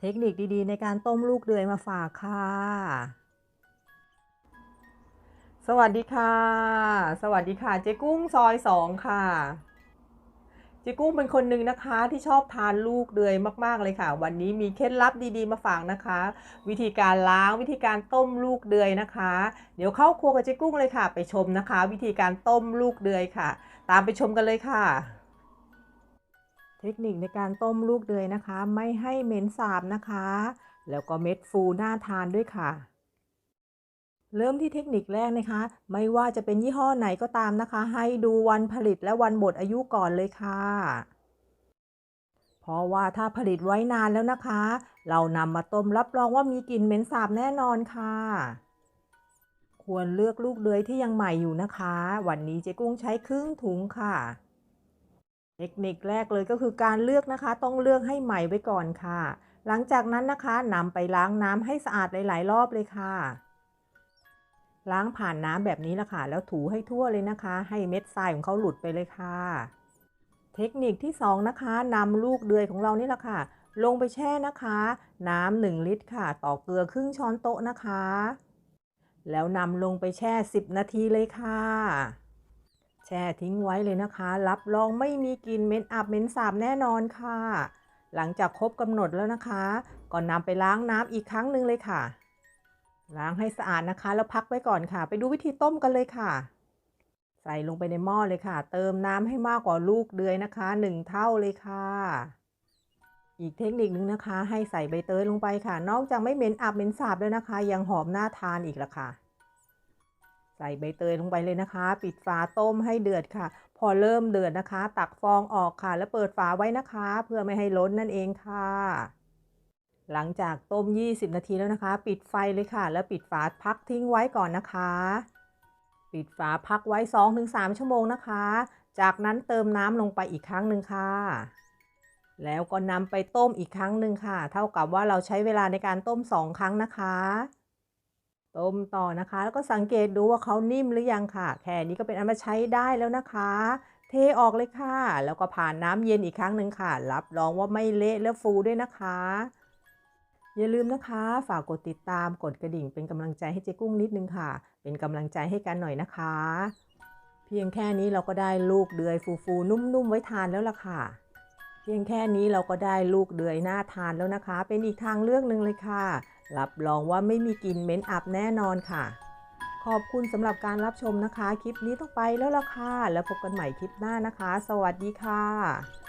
เทคนิคดีๆ ในการต้มลูกเดือยมาฝากค่ะ สวัสดีค่ะ สวัสดีค่ะ เจ๊กุ้งซอยสองค่ะ เจ๊กุ้งเป็นคนหนึ่งนะคะที่ชอบทานลูกเดือยมากๆเลยค่ะ วันนี้มีเคล็ดลับดีๆมาฝากนะคะ วิธีการล้างวิธีการต้มลูกเดือยนะคะ เดี๋ยวเข้าครัวกับเจ๊กุ้งเลยค่ะ ไปชมนะคะ วิธีการต้มลูกเดือยค่ะ ตามไปชมกันเลยค่ะ เทคนิคในการต้มลูกเดือยนะคะ ไม่ให้เหม็นสาบนะคะ แล้วก็เม็ดฟูน่าทานด้วยค่ะ เริ่มที่เทคนิคแรกนะคะ ไม่ว่าจะเป็นยี่ห้อไหนก็ตามนะคะ ให้ดูวันผลิตและวันหมดอายุก่อนเลยค่ะ เพราะว่าถ้าผลิตไว้นานแล้วนะคะ เรานำมาต้มรับรองว่ามีกลิ่นเหม็นสาบแน่นอนค่ะควรเลือกลูกเดือยที่ยังใหม่อยู่นะคะ วันนี้เจ๊กุ้งใช้ครึ่งถุงค่ะ เทคนิคแรกเลยก็คือการเลือกนะคะ ต้องเลือกให้ใหม่ไว้ก่อนค่ะ หลังจากนั้นนะคะนำไปล้างน้ำให้สะอาดหลาย ๆ รอบเลยค่ะ ล้างผ่านน้ำแบบนี้ละค่ะ แล้วถูให้ทั่วเลยนะคะ ให้เม็ดทรายของเขาหลุดไปเลยค่ะ เทคนิคที่สองนะคะนำลูกเดือยของเรานี่ละค่ะ ลงไปแช่นะคะ น้ำหนึ่งลิตรค่ะ ต่อเกลือครึ่งช้อนโต๊ะนะคะ แล้วนำลงไปแช่ 10 นาทีเลยค่ะ แช่ทิ้งไว้เลยนะคะ รับรองไม่มีกลิ่นเหม็นอับเหม็นสาบแน่นอนค่ะ หลังจากครบกำหนดแล้วนะคะก็นำไปล้างน้ำอีกครั้งหนึ่งเลยค่ะ ล้างให้สะอาดนะคะ แล้วพักไว้ก่อนค่ะ ไปดูวิธีต้มกันเลยค่ะ ใส่ลงไปในหม้อเลยค่ะ เติมน้ำให้มากกว่าลูกเดือยนะคะหนึ่งเท่าเลยค่ะอีกเทคนิคนึงนะคะ ให้ใส่ใบเตยลงไปค่ะ นอกจากไม่เหม็นอับเหม็นสาบแล้วนะคะ ยังหอมน่าทานอีกละค่ะ ใส่ใบเตยลงไปเลยนะคะ ปิดฝาต้มให้เดือดค่ะ พอเริ่มเดือดนะคะ ตักฟองออกค่ะ แล้วเปิดฝาไว้นะคะ เพื่อไม่ให้ล้นนั่นเองค่ะ หลังจากต้ม 20 นาทีแล้วนะคะ ปิดไฟเลยค่ะ แล้วปิดฝาพักทิ้งไว้ก่อนนะคะ ปิดฝาพักไว้ 2-3 ชั่วโมงนะคะ จากนั้นเติมน้ำลงไปอีกครั้งหนึ่งค่ะ แล้วก็นำไปต้มอีกครั้งหนึ่งค่ะ เท่ากับว่าเราใช้เวลาในการต้ม 2 ครั้งนะคะ ต้มต่อนะคะ แล้วก็สังเกตดูว่าเขานิ่มหรือยังค่ะ แค่นี้ก็เป็นอันมาใช้ได้แล้วนะคะ เทออกเลยค่ะ แล้วก็ผ่านน้ำเย็นอีกครั้งหนึ่งค่ะ รับรองว่าไม่เละและฟูด้วยนะคะ อย่าลืมนะคะ ฝากกดติดตามกดกระดิ่งเป็นกำลังใจให้เจ๊กุ้งนิดนึงค่ะ เป็นกำลังใจให้กันหน่อยนะคะ เพียงแค่นี้เราก็ได้ลูกเดือยฟูๆนุ่มๆไว้ทานแล้วล่ะค่ะ เพียงแค่นี้เราก็ได้ลูกเดือยน่าทานแล้วนะคะ เป็นอีกทางเลือกหนึ่งเลยค่ะ รับรองว่าไม่มีกลิ่นเหม็นอับแน่นอนค่ะ ขอบคุณสำหรับการรับชมนะคะ คลิปนี้ต้องไปแล้วล่ะค่ะ แล้วพบกันใหม่คลิปหน้านะคะ สวัสดีค่ะ